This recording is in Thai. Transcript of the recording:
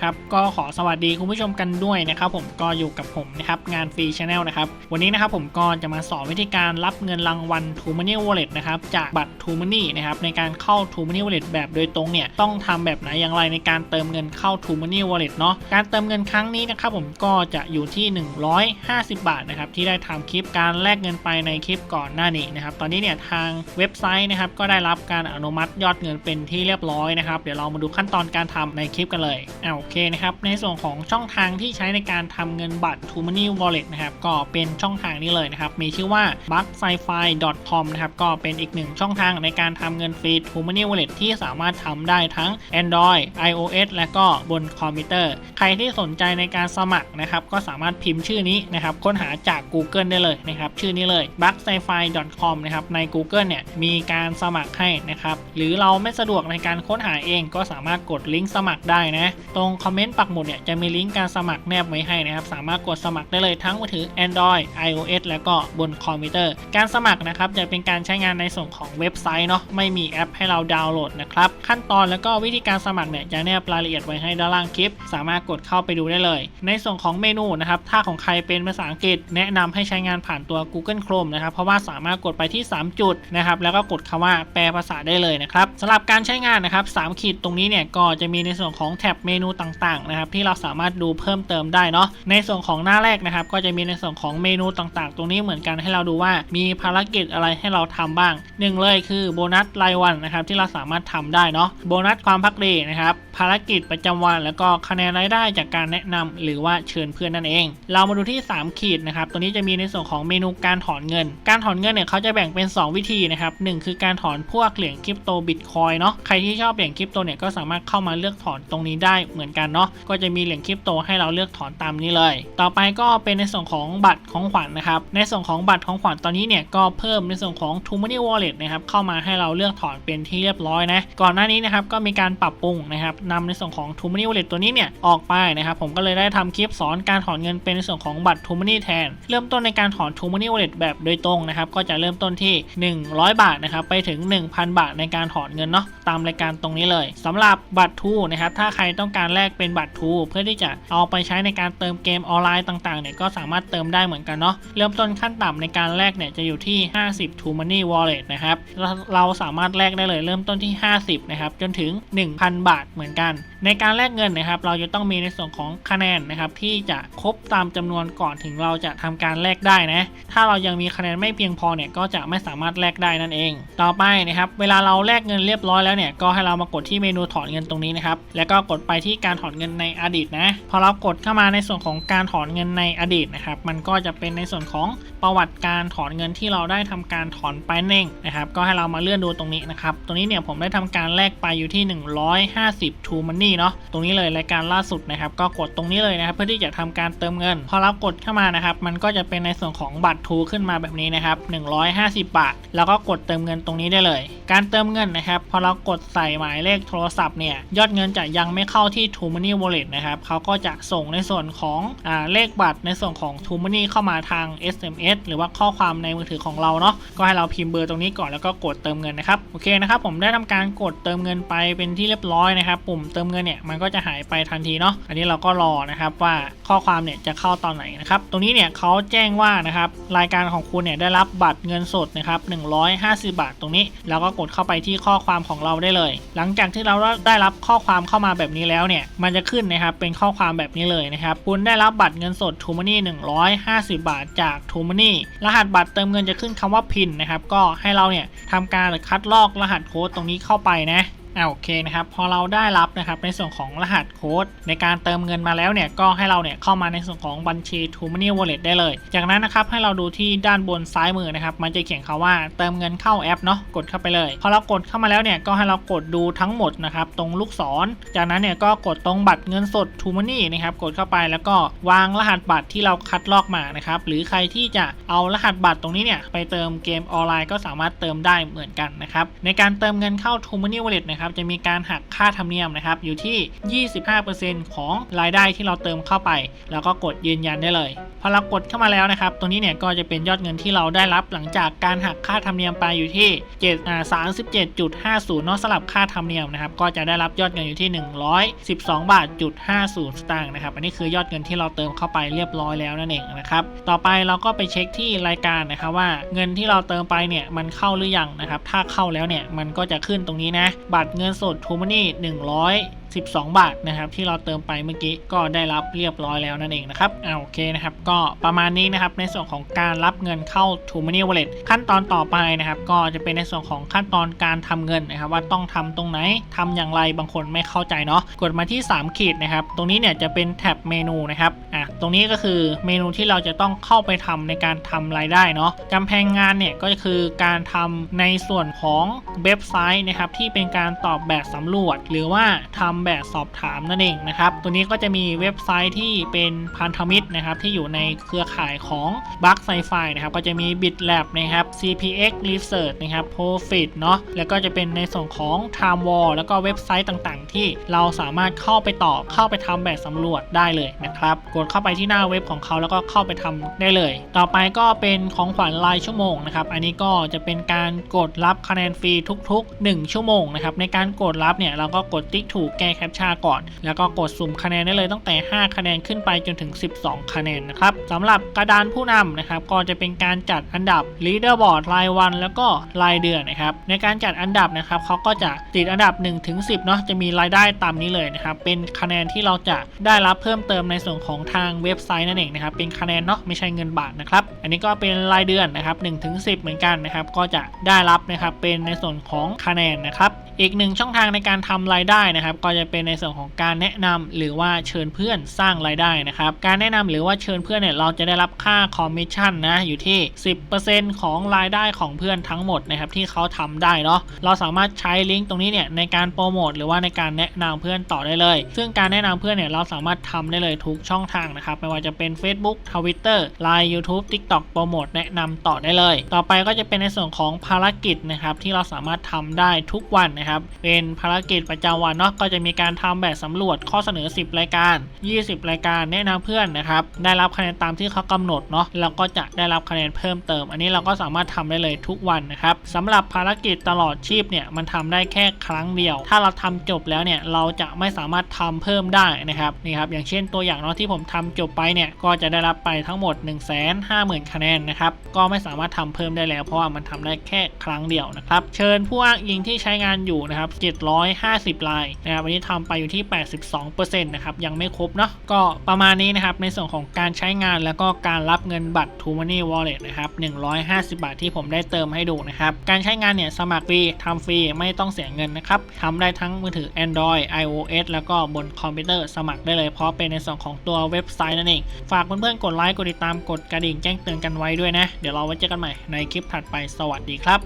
ครับก็ขอสวัสดีคุณผู้ชมกันด้วยนะครับผมก็อยู่กับผมนะครับงานฟรีชาแนลนะครับวันนี้นะครับผมก็จะมาสอนวิธีการรับเงินรางวัล t ูม Money Wallet นะครับจากบัตร t ูม Money นะครับในการเข้า t ูม Money Wallet แบบโดยตรงเนี่ยต้องทำแบบไหนอย่างไรในการเติมเงินเข้า t ูม Money Wallet เนาะการเติมเงินครั้งนี้นะครับผมก็จะอยู่ที่ 150 บาทนะครับที่ได้ทำคลิปการแลกเงินไปในคลิปก่อนหน้านี้นะครับตอนนี้เนี่ยทางเว็บไซต์นะครับก็ได้รับการอนุมัติยอดเงินเป็นที่เรียบร้อยนะครับเดี๋ยวเรามาดูขั้นตอนการทำในคลิปกันเลยอ่าเคนะครับ ในส่วนของช่องทางที่ใช้ในการทำเงินบัตร t ูม Money Wallet นะครับ ก็เป็นช่องทางนี้เลยนะครับ มีชื่อว่า b u g s i f i com นะครับ ก็เป็นอีกหนึ่งช่องทางในการทำเงินฟรี t ูม Money Wallet ที่สามารถทำได้ทั้ง Android iOS และก็บนคอมพิวเตอร์ ใครที่สนใจในการสมัครนะครับ ก็สามารถพิมพ์ชื่อนี้นะครับ ค้นหาจาก Google ได้เลยนะครับ ชื่อนี้เลย b u g s i f i com นะครับ ใน Google เนี่ย มีการสมัครให้นะครับ หรือเราไม่สะดวกในการค้นหาเองก็สามารถกดลิงก์สมัครได้นะ ตรงคอมเมนต์ปักหมุดเนี่ยจะมีลิงก์การสมัครแนบไว้ให้นะครับ สามารถกดสมัครได้เลยทั้งมือถือ Android iOS แล้วก็บนคอมพิวเตอร์ การสมัครนะครับจะเป็นการใช้งานในส่วนของเว็บไซต์เนาะไม่มีแอปให้เราดาวน์โหลดนะครับขั้นตอนแล้วก็วิธีการสมัครเนี่ยจะแนบรายละเอียดไว้ให้ด้านล่างคลิป สามารถกดเข้าไปดูได้เลย ในส่วนของเมนูนะครับถ้าของใครเป็นภาษาอังกฤษ แนะนำให้ใช้งานผ่านตัว Google Chrome นะครับเพราะว่าสามารถกดไปที่ 3 จุดนะครับแล้วก็กดคำว่าแปลภาษาได้เลยนะครับสำหรับการใช้งานนะครับ3ขีดตรงนี้เนี่ยก็จะมีในส่วนของแท็บเมนูต่างๆนะครับที่เราสามารถดูเพิ่มเติมได้เนาะในส่วนของหน้าแรกนะครับก็จะมีในส่วนของเมนูต่างๆ ตรงนี้เหมือนกันให้เราดูว่ามีภารกิจอะไรให้เราทำบ้างหนึ่งเลยคือโบนัสรายวันนะครับที่เราสามารถทำได้เนาะโบนัสความพักดีนะครับภารกิจประจำวัน แล้วก็คะแนนรายได้จากการแนะนำหรือว่าเชิญเพื่อนนั่นเอง เรามาดูที่ 3 ขีดนะครับตัวนี้จะมีในส่วนของเมนูการถอนเงิน การถอนเงินเนี่ยเขาจะแบ่งเป็น 2 วิธีนะครับหคือการถอนพวกเหรียญคริปโตบิตคอยเนาะใครที่ชอบเหรียญคริปโตเนี่ยก็สามารถเข้ามาเลือกถอนตรงนี้ได้เหมือนกันเนาะก็จะมีเหรียญคริปโตให้เราเลือกถอนตามนี้เลย ต่อไปก็เป็นในส่วนของบัตรของขวัญนนะครับในส่วนของบัตรของขวัญตอนนี้เนี่ยก็เพิ่มในส่วนของ t ู m o n e y Wallet นะครับเข้ามาให้เราเลือกถอนเป็นที่เรียบร้อยนะก่อนหน้านี้นะครับก็มีการปรับปรุงนะครับนำในส่วนของ t ู m o n e y Wallet ตัวนี้เนี่ยออกไปนะครับผมก็เลยได้ทำคลิปสอนการถอนเงินเป็นในส่วนของบัตร t ู m o n e y แทน เริ่มต้นในการถอน t ู m o n e y Wallet แบบโดยตรงนะครับก็จะเริ่มต้นที่ 100 บาทนะครับไปถึง 1,000 บาทในการถอนเงินเนาะตามรายการตรงนี้เลยสำหรับบัตรทูนะครับถ้าใครต้องการแลกเป็นบัตรทูเพื่อที่จะเอาไปใช้ในการเติมเกมออนไลน์ต่างๆเนี่ยก็สามารถเติมได้เหมือนกันเนาะเริ่มต้นขั้นต่ำในการแลกเนี่ยจะอยู่ที่ 50 True Money Wallet นะครับเราสามารถแลกได้เลยเริ่มต้นที่ 50 นะครับจนถึง 1,000 บาทเหมือนกัน ในการแลกเงินนะครับ เราจะต้องมีในส่วนของคะแนนนะครับที่จะครบตามจำนวนก่อนถึงเราจะทำการแลกได้นะ ถ้าเรายังมีคะแนนไม่เพียงพอเนี่ยก็จะไม่สามารถแลกได้นั่นเอง ต่อไปนะครับเวลาเราแลกเงินเรียบร้อยแล้วเนี่ยก็ให้เรามากดที่เมนูถอนเงินตรงนี้นะครับแล้วก็กดไปที่การถอนเงินในอดีตนะ พอเรากดเข้ามาในส่วนของการถอนเงินในอดีตนะครับ มันก็จะเป็นในส่วนของประวัติการถอนเงินที่เราได้ทำการถอนไปเองนะครับ ก็ให้เรามาเลื่อนดูตรงนี้นะครับ ตรงนี้เนี่ยผมได้ทำการแลกไปอยู่ที่ 150 True Money เนาะ ตรงนี้เลยรายการล่าสุดนะครับ ก็กดตรงนี้เลยนะครับ เพื่อที่จะทำการเติมเงิน พอเรากดเข้ามานะครับ มันก็จะเป็นในส่วนของบัตรทูขึ้นมาแบบนี้นะครับ 150 บาท แล้วก็กดเติมเงินตรงนี้ได้เลย การเติมเงินนะครับ พอเรากดใส่หมายเลขโทรศัพท์เนี่ยยอดเงินจะยังไม่เข้าที่ True Money Wallet นะครับเขาก็จะส่งในส่วนของอเลขบัตรในส่วนของ True Money เข้ามาทาง SMS หรือว่าข้อความในมือถือของเราเนาะก็ให้เราพิมพ์เบอร์ตรงนี้ก่อนแล้วก็กดเติมเงินนะครับโอเคนะครับผมได้ทำการกดเติมเงินไปเป็นที่เรียบร้อยนะครับปุ่มเติมเงินเนี่ยมันก็จะหายไปทันทีเนาะอันนี้เราก็รอนะครับว่าข้อความเนี่ยจะเข้าตอนไหนนะครับตรงนี้เนี่ยเขาแจ้งว่านะครับรายการของคุณเนี่ยได้รับบัตรเงินสดนะครับ150 บาทตรงนี้แล้วก็กดเข้าไปที่ข้อความของเราได้เลย หลังจากที่เราได้รับข้อความเข้ามาแบบนี้แล้วเนี่ย มันจะขึ้นนะครับ เป็นข้อความแบบนี้เลยนะครับ คุณได้รับบัตรเงินสดทูมานี่150 บาทจากทูมานี่รหัสบัตรเติมเงินจะขึ้นคำว่าพินนะครับ ก็ให้เราเนี่ยทำการคัดลอกรหัสโค้ดตรงนี้เข้าไปนะ อ่าโอเคนะครับพอเราได้รับนะครับในส่วนของรหัสโค้ดในการเติมเงินมาแล้วเนี่ยก็ให้เราเนี่ยเข้ามาในส่วนของบัญชี t ู m o n e y Wallet ได้เลย จากนั้นนะครับให้เราดูที่ด้านบนซ้ายมือนะครับมันจะเขียนคาว่าเติมเงินเข้าแอปเนาะกดเข้าไปเลยพอเรากดเข้ามาแล้วเนี่ยก็ให้เรากดดูทั้งหมดนะครับตรงลูกศร จากนั้นเนี่ยก็กดตรงบัตรเงินสด t ู m o n e y นะครับกดเข้าไปแล้วก็วางรหัสบัตรที่เราคัดลอกมานะครับหรือใครที่จะเอารหัสบัตรตรงนี้เนี่ยไปเติมเกมออนไลน์ก็สามารถเติมได้เหมือนกันนะครับในการเติมเงินเข้า t ู m o n e y Wallet นะครับนะครับจะมีการหักค่าธรรมเนียมนะครับอยู่ที่ 25%ของรายได้ที่เราเติมเข้าไป แล้วก็กดยืนยันได้เลยพอเรากดเข้ามาแล้วนะครับตรงนี้เนี่ยก็จะเป็นยอดเงินที่เราได้รับหลังจากการหักค่าธรรมเนียมไปอยู่ที่7อ่า37.50เนาะสลับค่าธรรมเนียมนะครับก็จะได้รับยอดเงินอยู่ที่ 112บาทจุด50สตางค์นะครับอันนี้คือยอดเงินที่เราเติมเข้าไปเรียบร้อยแล้วนั่นเองนะครับต่อไปเราก็ไปเช็คที่รายการนะครับว่าเงินที่เราเติมไปเนี่ยมันเข้าหรือยังนะครับถ้าเข้าแล้วเนี่ยมันก็จะขึ้นตรงนี้นะบัตรเงินสดทูมานี่100 12 บาทนะครับที่เราเติมไปเมื่อกี้ก็ได้รับเรียบร้อยแล้วนั่นเองนะครับอ่าโอเคนะครับก็ประมาณนี้นะครับในส่วนของการรับเงินเข้า t o Money Wallet ขั้นตอนต่อไปนะครับก็จะเป็นในส่วนของขั้นตอนการทำเงินนะครับว่าต้องทำตรงไหนทำอย่างไรบางคนไม่เข้าใจเนาะกดมาที่ 3 ขีดนะครับตรงนี้เนี่ยจะเป็นแท็บเมนูนะครับอะตรงนี้ก็คือเมนูที่เราจะต้องเข้าไปทำในการทำรายได้เนาะกำแพงงานเนี่ยก็คือการทำในส่วนของเว็บไซต์นะครับที่เป็นการตอบแบบสำรวจ หรือว่าทำแบบสอบถามนั่นเองนะครับ ตัวนี้ก็จะมีเว็บไซต์ที่เป็นพันธมิตรนะครับที่อยู่ในเครือข่ายของบัคไซไฟนะครับก็จะมี BitLab นะครับ CPX Research นะครับ Profit เนาะแล้วก็จะเป็นในส่วนของ Time Wall แล้วก็เว็บไซต์ต่างๆ ที่เราสามารถเข้าไปตอบเข้าไปทำแบบสำรวจได้เลยนะครับกดเข้าไปที่หน้าเว็บของเขาแล้วก็เข้าไปทำได้เลย ต่อไปก็เป็นของขวัญรายชั่วโมงนะครับอันนี้ก็จะเป็นการกดรับคะแนนฟรีทุก ๆ 1 ชั่วโมงนะครับในการกดรับเนี่ยเราก็กดติ๊กถูกแกแคปชั่นก่อน แล้วก็กดสุ่มคะแนนได้เลยตั้งแต่ 5 คะแนนขึ้นไปจนถึง 12 คะแนนนะครับสำหรับกระดานผู้นำนะครับก็จะเป็นการจัดอันดับ leaderboard รายวัน แล้วก็รายเดือนนะครับในการจัดอันดับนะครับเขาก็จะติดอันดับ1ถึง10เนาะจะมีรายได้ตามนี้เลยนะครับเป็นคะแนนที่เราจะได้รับเพิ่มเติมในส่วนของทางเว็บไซต์นั่นเองนะครับเป็นคะแนนเนาะไม่ใช่เงินบาทนะครับอันนี้ก็เป็นรายเดือนนะครับ1ถึง10 เหมือนกันนะครับก็จะได้รับนะครับเป็นในส่วนของคะแนนนะครับ อีกหนึ่งช่องทางในการทำรายได้นะครับ ก็จะเป็นในส่วนของการแนะนำหรือว่าเชิญเพื่อนสร้างรายได้นะครับ การแนะนำหรือว่าเชิญเพื่อนเนี่ยเราจะได้รับค่าคอมมิชชั่นนะอยู่ที่ 10%ของรายได้ของเพื่อนทั้งหมดนะครับที่เขาทำได้เนาะเราสามารถใช้ลิงก์ตรงนี้เนี่ยในการโปรโมทหรือว่าในการแนะนำเพื่อนต่อได้เลย ซึ่งการแนะนำเพื่อนเนี่ยเราสามารถทำได้เลยทุกช่องทางนะครับไม่ว่าจะเป็น Facebook Twitter Line YouTube TikTok โปรโมทแนะนำต่อได้เลย ต่อไปก็จะเป็นในส่วนของภารกิจนะครับที่เราสามารถทำได้ทุกวันนะครับ เป็นภารกิจประจำวันเนาะก็จะมีการทำแบบสำรวจข้อเสนอ 10 รายการ 20 รายการแนะนำเพื่อนนะครับ ได้รับคะแนนตามที่เขากำหนดเนาะแล้วก็จะได้รับคะแนนเพิ่มเติม อันนี้เราก็สามารถทำได้เลยทุกวันนะครับสำหรับภารกิจตลอดชีพเนี่ยมันทำได้แค่ครั้งเดียว ถ้าเราทำจบแล้วเนี่ยเราจะไม่สามารถทำเพิ่มได้นะครับนี่ครับอย่างเช่นตัวอย่างเนาะที่ผมทำจบไปเนี่ยก็จะได้รับไปทั้งหมด 1 5 0 0 0 0 คะแนนนะครับก็ไม่สามารถทำเพิ่มได้แล้ว เพราะว่ามันทำได้แค่ครั้งเดียวนะครับเชิญผู้อ้างอิงที่ใช้งานอยู่นะครับ 750รายนะครับวันนี้ทำไปอยู่ที่ 82%นะครับยังไม่ครบเนาะก็ประมาณนี้นะครับในส่วนของการใช้งานแล้วก็การรับเงินบัตร t o Money Wallet นะครับ150 บาทที่ผมได้เติมให้ดูนะครับการใช้งานเนี่ยสมัครฟรีทำฟรีไม่ต้องเสียเงินนะครับทำได้ทั้งมือถือ Android iOS แล้วก็บนคอมพิวเตอร์สมัครได้เลยเพราะเป็นในส่วนของตัวเว็บไซต์นั่นเอง ฝากเพื่อนๆกดไลค์กดติดตามกดกระดิ่งแจ้งเตือนกันไว้ด้วยนะ เดี๋ยวเราไว้เจอกันใหม่ในคลิปถัดไปสวัสดีครับ